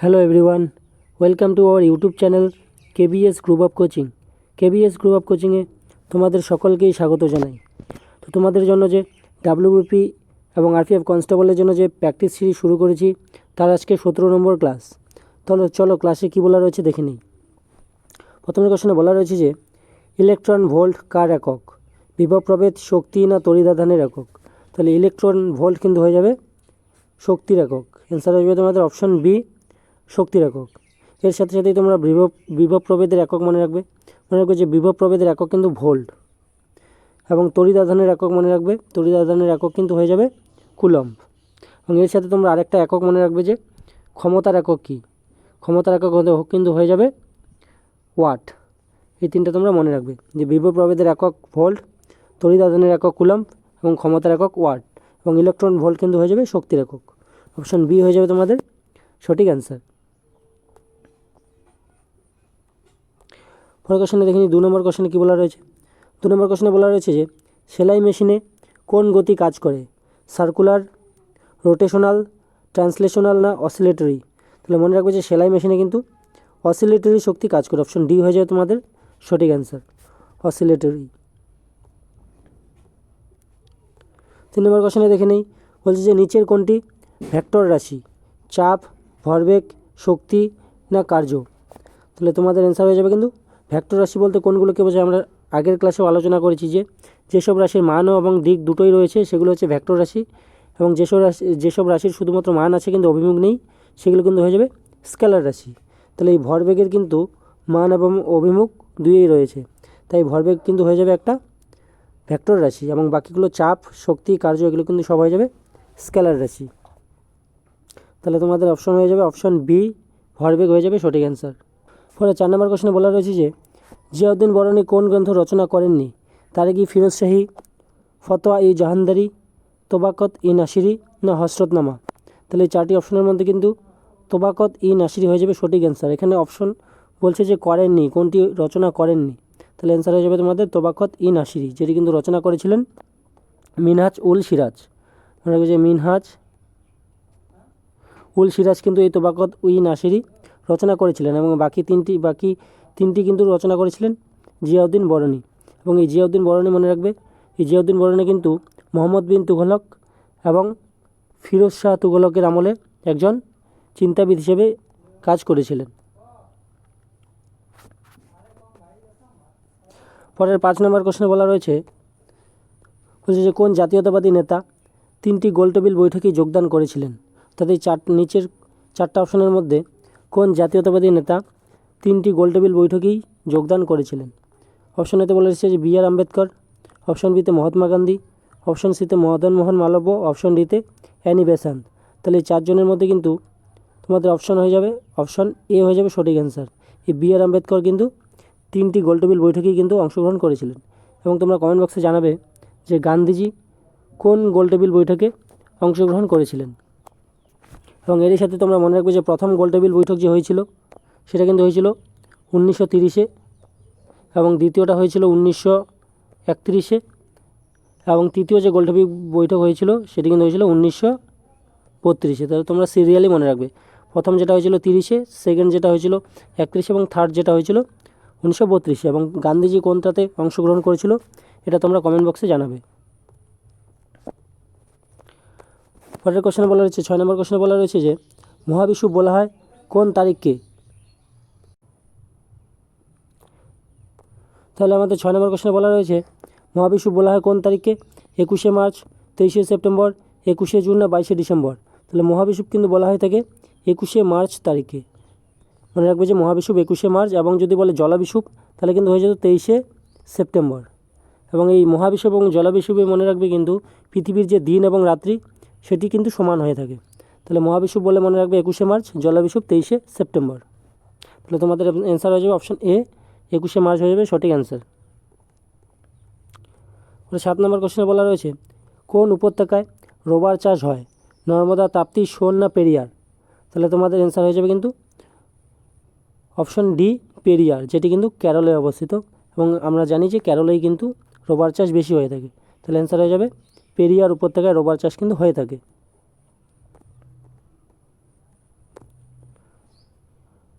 Hello everyone welcome to our YouTube channel KBS group of coaching KBS group of কোচিংয়ে তোমাদের সকলকেই স্বাগত জানাই। তো তোমাদের জন্য যে ডাব্লিউবিপি এবং আরপিএফ কনস্টেবলের জন্য যে প্র্যাকটিস সিরিজ শুরু করেছি, তার আজকে সতেরো নম্বর ক্লাস তাহলে চলো ক্লাসে কী বলা রয়েছে দেখে নিই। প্রথমে কোশ্চেনে বলা রয়েছে যে ইলেকট্রন ভোল্ট কার একক? বিভব প্রভেদ শক্তি না তড়িদাধানের একক? তাহলে ইলেকট্রন ভোল্ট কিন্তু হয়ে যাবে শক্তির একক। অ্যান্সার যাবে তোমাদের অপশন বি শক্তির একক। এর সাথে সাথেই তোমরা বিভব বিভব প্রভেদের একক মনে রাখবে। মনে রাখবে যে বিভব প্রভেদের একক কিন্তু ভোল্ট। এবং তড়িদাধানের একক মনে রাখবে, তড়িদাধানের একক কিন্তু হয়ে যাবে কুলম্ব। এবং এর সাথে তোমরা আরেকটা একক মনে রাখবে যে ক্ষমতার একক কী? ক্ষমতার একক কিন্তু হয়ে যাবে ওয়াট। এই তিনটা তোমরা মনে রাখবে যে বিভব প্রভেদের একক ভোল্ট, তড়িদাধানের একক কুলম্ব এবং ক্ষমতার একক ওয়াট। এবং ইলেকট্রন ভোল্ট কিন্তু হয়ে যাবে শক্তির একক। অপশন বি হয়ে যাবে তোমাদের সঠিক অ্যান্সার। পরের কোশ্চেনে দেখে নিই দু নম্বর কোশ্চেনে কী বলা রয়েছে? দু নম্বর কোশ্চেনে বলা রয়েছে যে, সেলাই মেশিনে কোন গতি কাজ করে? সার্কুলার রোটেশনাল ট্রান্সলেশনাল না অসিলেটরি তাহলে মনে রাখবে যে, সেলাই মেশিনে কিন্তু অসিলেটরি শক্তি কাজ করে। অপশন ডি হয়ে যাবে তোমাদের সঠিক অ্যান্সার অসিলেটরি তিন নম্বর কোশ্চেনে দেখে নেই, বলছে যে, নিচের কোনটি ভেক্টর রাশি? চাপ, ভরবেগ, শক্তি না কার্য? তাহলে তোমাদের অ্যান্সার হয়ে যাবে কিন্তু ভেক্টর রাশি বলতে কোনগুলোকে বোঝায়? আমরা আগের ক্লাসেও আলোচনা করেছি যে যেসব রাশির মান এবং দিক দুটোই রয়েছে, সেগুলো হচ্ছে ভেক্টর রাশি এবং যেসব রাশি, যেসব রাশির শুধুমাত্র মান আছে কিন্তু অভিমুখ নেই, সেগুলো কিন্তু হয়ে যাবে স্কেলার রাশি। তাহলে এই ভরবেগের কিন্তু মান এবং অভিমুখ দুইই রয়েছে। তাই ভরবেগ কিন্তু হয়ে যাবে একটা ভেক্টর রাশি এবং বাকিগুলো চাপ, শক্তি, কার্য এগুলো কিন্তু সব হয়ে যাবে স্কেলার রাশি। তাহলে তোমাদের অপশন হয়ে যাবে অপশন বি, ভরবেগ হয়ে যাবে সঠিক অ্যান্সার। পরে চার নম্বর কোশ্চেনে বলা রয়েছে যে, জিয়াউদ্দিন বরণী কোন গ্রন্থ রচনা করেননি? তারে কি ফিরোজ শাহী, ফতোয়া ই জাহানদারি, তোবাকত ই নাসিরি না হসরতনামা তাহলে এই চারটি অপশনের মধ্যে কিন্তু তোবাকত ই নাসিরি হয়ে যাবে সঠিক অ্যান্সার এখানে অপশন বলছে যে করেননি, কোনটি রচনা করেননি। তাহলে অ্যান্সার হয়ে যাবে তোমাদের তোবাকত ই নাসিরি, যেটি কিন্তু রচনা করেছিলেন মিনহাজ উল সিরাজ। মনে রাখবে যে মিনহাজ উল সিরাজ কিন্তু এই তোবাকত উই নাসিরি রচনা করেছিলেন এবং বাকি তিনটি বাকি তিনটি কিন্তু রচনা করেছিলেন জিয়াউদ্দিন বরণী। এবং এই জিয়াউদ্দিন বরণী মনে রাখবে, এই জিয়াউদ্দিন বরণী কিন্তু মোহাম্মদ বিন তুঘলক এবং ফিরোজ শাহ তুঘলকের আমলে একজন চিন্তাবিদ হিসেবে কাজ করেছিলেন। পরের পাঁচ নম্বর কোশ্চেনে বলা রয়েছে, বলছে যে কোন জাতীয়তাবাদী নেতা তিনটি গোলটেবিল বৈঠকে যোগদান করেছিলেন? তাদের চার, নিচের চারটা অপশনের মধ্যে কোন জাতীয়তাবাদী নেতা তিনটি গোলটেবিল বৈঠকেই যোগদান করেছিলেন? অপশন এতে বলা রয়েছে যে বি আর আম্বেদকর, অপশন বিতে মহাত্মা গান্ধী, অপশন সিতে মদন মোহন মালব্য, অপশন ডিতে অ্যানি বেসান্ত। তাহলে চারজনের মধ্যে কিন্তু তোমাদের অপশন হয়ে যাবে, অপশন এ হয়ে যাবে সঠিক অ্যান্সার। এই বি আর আম্বেদকর কিন্তু তিনটি গোলটেবিল বৈঠকেই কিন্তু অংশগ্রহণ করেছিলেন। এবং তোমরা কমেন্ট বক্সে জানাবে যে গান্ধীজি কোন গোলটেবিল বৈঠকে অংশগ্রহণ করেছিলেন। এবং এরই সাথে তোমরা মনে রাখবে যে প্রথম গোলটেবিল বৈঠক যে হয়েছিল, সেটা কিন্তু হয়েছিল উনিশশো তিরিশে এবং দ্বিতীয়টা হয়েছিল উনিশশো একত্রিশে এবং তৃতীয় যে গোলটেবিল বৈঠক হয়েছিল, সেটি কিন্তু হয়েছিল উনিশশো বত্রিশে। তাহলে তোমরা সিরিয়ালি মনে রাখবে, প্রথম যেটা হয়েছিল তিরিশে সেকেন্ড যেটা হয়েছিল একত্রিশে এবং থার্ড যেটা হয়েছিল উনিশশো বত্রিশে এবং গান্ধীজি কোনটাতে অংশগ্রহণ করেছিল, এটা তোমরা কমেন্ট বক্সে জানাবে। পরের কোশ্চেনে বলা রয়েছে, ছয় নম্বর কোশ্চেনে বলা রয়েছে যে মহাবিষুব বলা হয় কোন তারিখকে? তাহলে আমাদের ছয় নম্বর কোশ্চেনে বলা রয়েছে মহাবিষুব বলা হয় কোন তারিখে একুশে মার্চ, তেইশে সেপ্টেম্বর, একুশে জুন না বাইশে ডিসেম্বর? তাহলে মহাবিষুব কিন্তু বলা হয়ে থাকে একুশে মার্চ তারিখে। মনে রাখবে যে মহাবিষুব একুশে মার্চ এবং যদি বলে জলাবিষুব তাহলে কিন্তু হয়ে যেত তেইশে সেপ্টেম্বর। এবং এই মহাবিষুব এবং জলাবিষুবে মনে রাখবে কিন্তু পৃথিবীর যে দিন এবং রাত্রি সেটি কিন্তু সমান হয়ে থাকে। তাহলে মহাবিষুব বলে মনে রাখবে একুশে মার্চ জলাবিষুব তেইশে সেপ্টেম্বর। তাহলে তোমাদের অ্যান্সার হয়ে যাবে অপশান এ একুশে মার্চ হয়ে যাবে সঠিক অ্যান্সার সাত নম্বর কোশ্চেনে বলা রয়েছে, কোন উপত্যকায় রোবার চাষ হয়? নর্মদা, তাপ্তি সোন না পেরিয়ার? তাহলে তোমাদের অ্যান্সার হয়ে যাবে কিন্তু অপশন ডি পেরিয়ার, যেটি কিন্তু কেরলে অবস্থিত। এবং আমরা জানি যে কেরলেই কিন্তু রোবার চাষ বেশি হয়ে থাকে। তাহলে অ্যান্সার হয়ে যাবে পেরিয়ার উপত্যকায় রোবার চাষ কিন্তু হয়ে থাকে।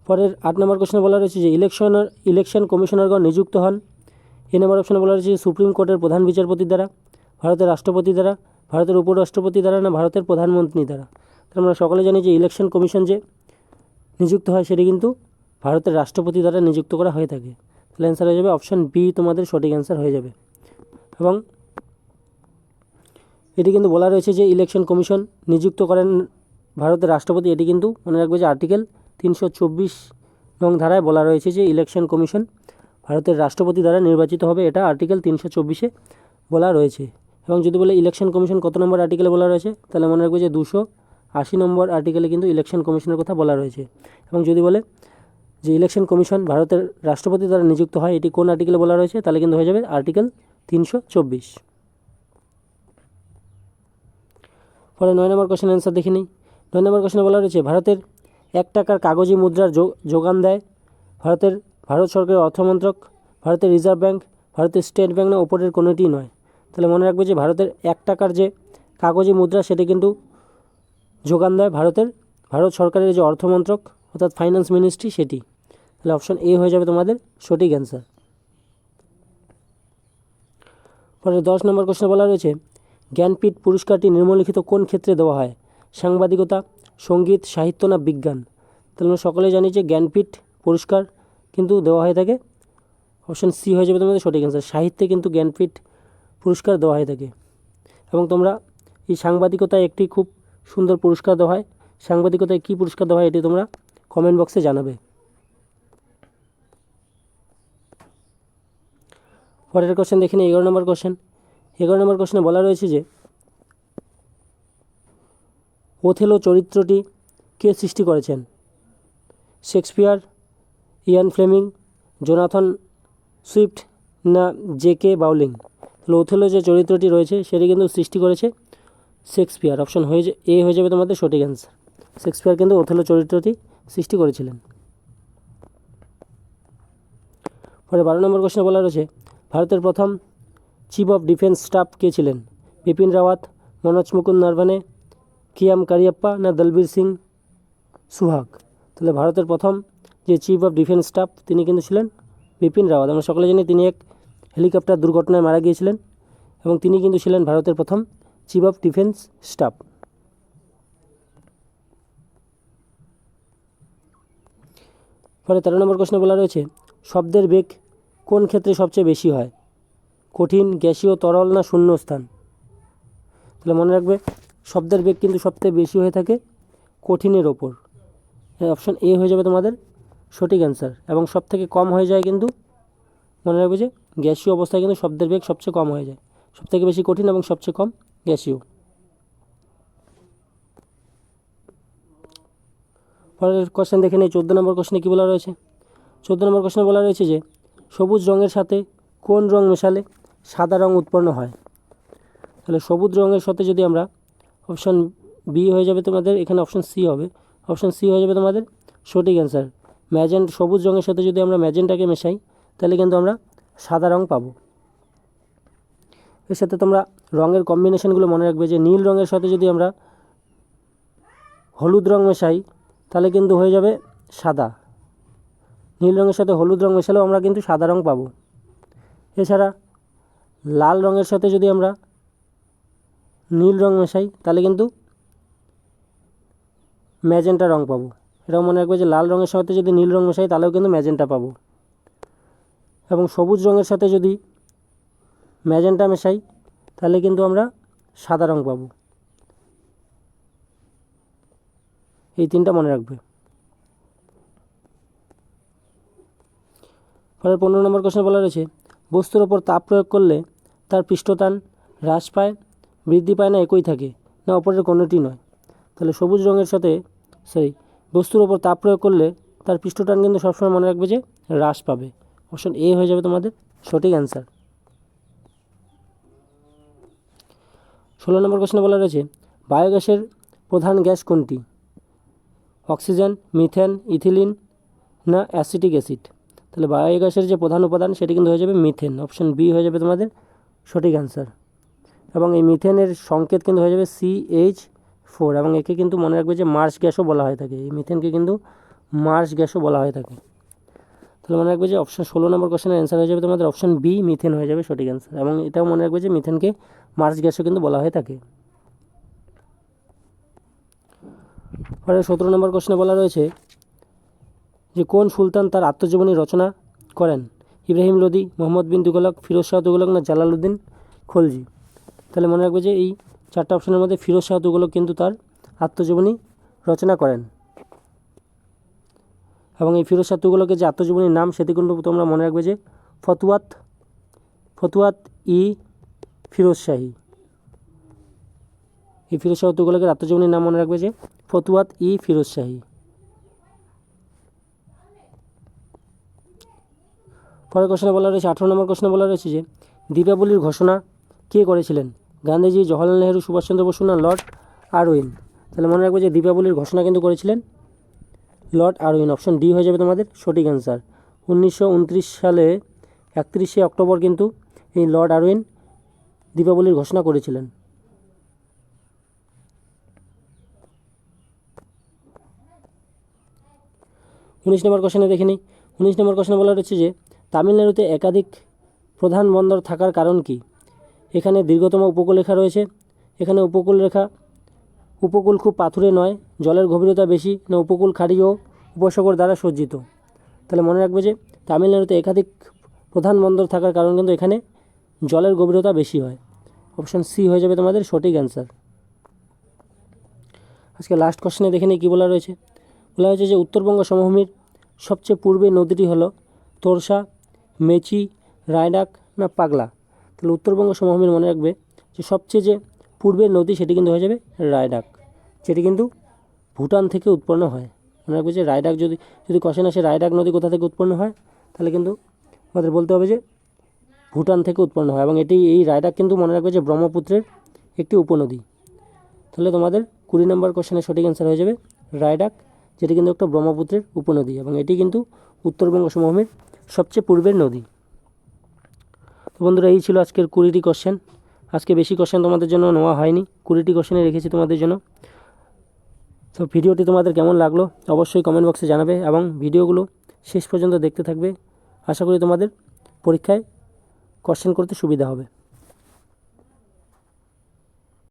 পরের আট নম্বর কোশ্চেনে বলা রয়েছে যে ইলেকশন ইলেকশন কমিশনারগণ নিযুক্ত হন। এ নম্বর অপশনে বলা রয়েছে সুপ্রিম কোর্টের প্রধান বিচারপতির দ্বারা, ভারতের রাষ্ট্রপতি দ্বারা, ভারতের উপরাষ্ট্রপতি দ্বারা না ভারতের প্রধানমন্ত্রী দ্বারা। আমরা সকলে জানি যে, ইলেকশন কমিশন যে নিযুক্ত হয়, সেটি কিন্তু ভারতের রাষ্ট্রপতি দ্বারা নিযুক্ত করা হয়ে থাকে। তাহলে অ্যান্সার হয়ে যাবে অপশান বি তোমাদের সঠিক অ্যান্সার হয়ে যাবে। এবং এটি কিন্তু বলা রয়েছে যে ইলেকশন কমিশন নিযুক্ত করেন ভারতের রাষ্ট্রপতি। এটি কিন্তু মনে রাখবে যে আর্টিকেল তিনশো চব্বিশ নং ধারায় বলা রয়েছে যে ইলেকশন কমিশন ভারতের রাষ্ট্রপতি দ্বারা নির্বাচিত হবে। এটা আর্টিকেল তিনশো চব্বিশে বলা রয়েছে। এবং যদি বলে ইলেকশন কমিশন কত নম্বর আর্টিকেলে বলা রয়েছে, তাহলে মনে রাখবে যে দুশো আশি নম্বর আর্টিকেলে কিন্তু ইলেকশন কমিশনের কথা বলা রয়েছে। এবং যদি বলে যে ইলেকশন কমিশন ভারতের রাষ্ট্রপতি দ্বারা নিযুক্ত হয়, এটি কোন আর্টিকেলে বলা রয়েছে, তাহলে কিন্তু হয়ে যাবে আর্টিকেল তিনশো চব্বিশ। পরে নয় নম্বর কোশ্চেন অ্যান্সার দেখে নিই নয় নম্বর কোশ্চেনে বলা রয়েছে ভারতের এক টাকার কাগজি মুদ্রার যোগান দেয়। ভারতের, ভারত সরকারের অর্থমন্ত্রক ভারতের রিজার্ভ ব্যাঙ্ক ভারতের স্টেট ব্যাঙ্ক না ওপরের কোনোটি নয়। তাহলে মনে রাখবে যে ভারতের এক টাকার যে কাগজি মুদ্রা, সেটি কিন্তু যোগান দেয় ভারতের, ভারত সরকারের যে অর্থমন্ত্রক অর্থাৎ ফাইন্যান্স মিনিস্ট্রি সেটি। তাহলে অপশন এ হয়ে যাবে তোমাদের সঠিক অ্যান্সার পরে দশ নম্বর প্রশ্ন বলা রয়েছে জ্ঞানপীঠ পুরস্কারটি নিম্নলিখিত কোন ক্ষেত্রে দেওয়া হয়? সাংবাদিকতা, সংগীত, সাহিত্য না বিজ্ঞান? তাহলে আমরা সকলেই জানি যে জ্ঞানপীঠ পুরস্কার কিন্তু দেওয়া হয়ে থাকে। অপশন সি হয়ে যাবে তোমাদের সঠিক অ্যান্সার সাহিত্যে কিন্তু জ্ঞানপীঠ পুরস্কার দেওয়া হয়ে থাকে। এবং তোমরা এই সাংবাদিকতায় একটি খুব সুন্দর পুরস্কার দেওয়া হয়। সাংবাদিকতায় কী পুরস্কার দেওয়া হয় এটি তোমরা কমেন্ট বক্সে জানাবে। পরের কোশ্চেন দেখে এগারো নম্বর কোশ্চেন এগারো নম্বর কোশ্চেনে বলা রয়েছে যে ওথেলো চরিত্রটি কে সৃষ্টি করেছেন? Shakespeare, Ian Fleming, Jonathan Swift না জে কে বাউলিং ওথেলো যে চরিত্রটি রয়েছে সেটি কিন্তু সৃষ্টি করেছে শেক্সপিয়ার। অপশন হয়ে এ হয়ে যাবে তোমাদের সঠিক অ্যান্সার শেক্সপিয়ার কিন্তু ওথেলো চরিত্রটি সৃষ্টি করেছিলেন। পরে বারো নম্বর কোশ্চেনে বলা রয়েছে, ভারতের প্রথম চিফ অফ ডিফেন্স স্টাফ কে ছিলেন? বিপিন রাওয়াত, মনোজ মুকুন্দ নরভানে, কিয়াম কারিয়াপ্পা না দলবীর সিং সুহাগ? তাহলে ভারতের প্রথম যে চিফ অফ ডিফেন্স স্টাফ তিনি কিন্তু ছিলেন বিপিন রাওয়াত। আমরা সকলে জানি তিনি এক হেলিকপ্টার দুর্ঘটনায় মারা গিয়েছিলেন এবং তিনি কিন্তু ছিলেন ভারতের প্রথম চিফ অফ ডিফেন্স স্টাফ পরে তেরো নম্বর প্রশ্নে বলা রয়েছে, শব্দের বেগ কোন ক্ষেত্রে সবচেয়ে বেশি হয়? কঠিন, গ্যাসীয়, তরল না শূন্যস্থান? তাহলে মনে রাখবে, শব্দের বেগ কিন্তু সবথেকে বেশি হয়ে থাকে কঠিনের ওপর। হ্যাঁ অপশান এ হয়ে যাবে তোমাদের সঠিক অ্যান্সার এবং সব থেকে কম হয়ে যায় কিন্তু মনে রাখবে যে গ্যাসীয় অবস্থায় কিন্তু শব্দের বেগ সবচেয়ে কম হয়ে যায়। সবথেকে বেশি কঠিন এবং সবচেয়ে কম গ্যাসীয়। পরের কোশ্চেন দেখে নিই, চোদ্দ নম্বর কোশ্চেনে কী বলা রয়েছে? চোদ্দ নম্বর কোশ্চেনে বলা রয়েছে যে সবুজ রঙের সাথে কোন রং মেশালে? সাদা রং উৎপন্ন হয়। তাহলে সবুজ রঙের সাথে যদি আমরা অপশন বি হয়ে যাবে তোমাদের, এখানে অপশন সি হবে। অপশন সি হয়ে যাবে তোমাদের সঠিক অ্যান্সার ম্যাজেন্ট সবুজ রঙের সাথে যদি আমরা ম্যাজেন্টাকে মেশাই, তাহলে কিন্তু আমরা সাদা রং পাবো। এর সাথে তোমরা রঙের কম্বিনেশনগুলো মনে রাখবে যে নীল রঙের সাথে যদি আমরা হলুদ রং মেশাই, তাহলে কিন্তু হয়ে যাবে সাদা। নীল রঙের সাথে হলুদ রং মেশালেও আমরা কিন্তু সাদা রং পাবো। এছাড়া লাল রঙের সাথে যদি আমরা নীল রং মেশাই, তাহলে কিন্তু ম্যাজেন্টা রং পাবো। এটাও মনে রাখবে যে লাল রঙের সাথে যদি নীল রং মেশাই, তাহলেও কিন্তু ম্যাজেন্টা পাবো। এবং সবুজ রঙের সাথে যদি ম্যাজেন্টা মেশাই, তাহলে কিন্তু আমরা সাদা রং পাবো। এই তিনটা মনে রাখবে। পরে পনেরো নম্বর কোশ্চেন বলা রয়েছে বস্তুর ওপর তাপ প্রয়োগ করলে তার পৃষ্ঠটান হ্রাস পায়, বৃদ্ধি পায় না, একই থাকে। না, অপরের কোনোটি নয়। তাহলে সবুজ রঙের সাথে সরি বস্তুর ওপর তাপ প্রয়োগ করলে তার পৃষ্ঠটান কিন্তু সবসময় মনে রাখবে যে হ্রাস পাবে। অপশন এ হয়ে যাবে তোমাদের সঠিক অ্যান্সার ষোলো নম্বর কোশ্চেনে বলা রয়েছে, বায়োগ্যাসের প্রধান গ্যাস কোনটি? অক্সিজেন, মিথেন, ইথিলিন, না অ্যাসিটিক অ্যাসিড? তাহলে বায়োগ্যাসের যে প্রধান উপাদান সেটি কিন্তু হয়ে যাবে মিথেন অপশন বি হয়ে যাবে তোমাদের সঠিক অ্যান্সার এবং এই মিথেনের সংকেত কিন্তু হয়ে যাবে সি এইচ ফোর এবং একে কিন্তু মনে রাখবে যে মার্স গ্যাসও বলা হয়ে থাকে। এই মিথেনকে কিন্তু মার্স গ্যাসও বলা হয়ে থাকে। তাহলে মনে রাখবে যে অপশন ষোলো নম্বর কোশ্চেনের অ্যান্সার হয়ে যাবে তোমাদের অপশন বি মিথেন হয়ে যাবে সঠিক অ্যান্সার এবং এটাও মনে রাখবে যে মিথেনকে মার্স গ্যাসও কিন্তু বলা হয়ে থাকে। পরে সতেরো নম্বর কোশ্চেনে বলা রয়েছে যে কোন সুলতান তার আত্মজীবনী রচনা করেন? ইব্রাহিম লোদি, মোহাম্মদ বিন তুগলক ফিরোজ শাহ তুগলক না জালালউদ্দিন খলজি? তাহলে মনে রাখবে যে এই চারটা অপশনের মধ্যে ফিরোজ শাহ তুগলক কিন্তু তার আত্মজীবনী রচনা করেন। এবং এই ফিরোজ শাহ তুগলকের যে আত্মজীবনীর নাম সেটি কিন্তু তোমরা মনে রাখবে যে ফতুয়াত ফতুয়াত ই ফিরোজ শাহী। এই ফিরোজ শাহ তুগলকের আত্মজীবনীর নাম মনে রাখবে যে ফতুয়াত ই ফিরোজ শাহী। পরের কোশ্চেনে বলা রয়েছে, আঠারো নম্বর কোশ্চেনে বলা রয়েছে যে, দীপাবলির ঘোষণা কে করেছিলেন? গান্ধীজি, জওয়াহরলাল নেহরু, সুভাষচন্দ্র বসু না লর্ড আরউইন? তাহলে মনে রাখব যে, দীপাবলির ঘোষণা কিন্তু করেছিলেন লর্ড আরউইন। অপশন ডি হয়ে যাবে তোমাদের, সঠিক অ্যান্সার। উনিশশো উনত্রিশ সালে একত্রিশে অক্টোবর কিন্তু এই লর্ড আরউইন দীপাবলির ঘোষণা করেছিলেন। উনিশ নম্বর কোশ্চেনে দেখে নিই। উনিশ নম্বর কোশ্চেনে বলা রয়েছে যে তামিলনাড়ুতে একাধিক প্রধান বন্দর থাকার কারণ কি? এখানে দীর্ঘতম উপকূলরেখা রয়েছে। এখানে উপকূল রেখা উপকূল খুব পাথুরে নয়, জলের গভীরতা বেশি, না উপকূল খাড়ি ও উপসাগর দ্বারা সজ্জিত। তাহলে মনে রাখবে যে তামিলনাড়ুতে একাধিক প্রধান বন্দর থাকার কারণ কিন্তু এখানে জলের গভীরতা বেশি হয়। অপশান সি হয়ে যাবে তোমাদের সঠিক অ্যান্সার। আজকে লাস্ট কোশ্চেনে দেখে নিই কী বলা রয়েছে। বলা হয়েছে যে উত্তরবঙ্গ সমভূমির সবচেয়ে পূর্বে নদীটি হলো তোরসা মেচি রায়ডাক না পাগলা? তাহলে উত্তরবঙ্গ সমভূমির মনে রাখবে যে সবচেয়ে যে পূর্বের নদী সেটি কিন্তু হয়ে যাবে রায়ডাক যেটি কিন্তু ভুটান থেকে উৎপন্ন হয়। মনে রাখবে যে রায়ডাক যদি যদি কোশ্চেন আসে রায়ডাক নদী কোথা থেকে উৎপন্ন হয়? তাহলে কিন্তু আমাদের বলতে হবে যে ভুটান থেকে উৎপন্ন হয় এবং এটি, এই রায়ডাক কিন্তু মনে রাখবে যে ব্রহ্মপুত্রের একটি উপনদী। তাহলে তোমাদের কুড়ি নম্বর কোশ্চেনের সঠিক অ্যান্সার হয়ে যাবে রায়ডাক যেটি কিন্তু একটা ব্রহ্মপুত্রের উপনদী এবং এটি কিন্তু উত্তরবঙ্গ সমভূমির সবচেয়ে পূর্বের নদী। তো বন্ধুরা, এই ছিল আজকের কুড়িটি কোশ্চেন আজকে বেশি কোশ্চেন তোমাদের জন্য নেওয়া হয়নি। কুড়িটি কোশ্চেনে রেখেছি তোমাদের জন্য। তো ভিডিওটি তোমাদের কেমন লাগল অবশ্যই কমেন্ট বক্সে জানাবে এবং ভিডিওগুলো শেষ পর্যন্ত দেখতে থাকবে। আশা করি তোমাদের পরীক্ষায় কোশ্চেন করতে সুবিধা হবে।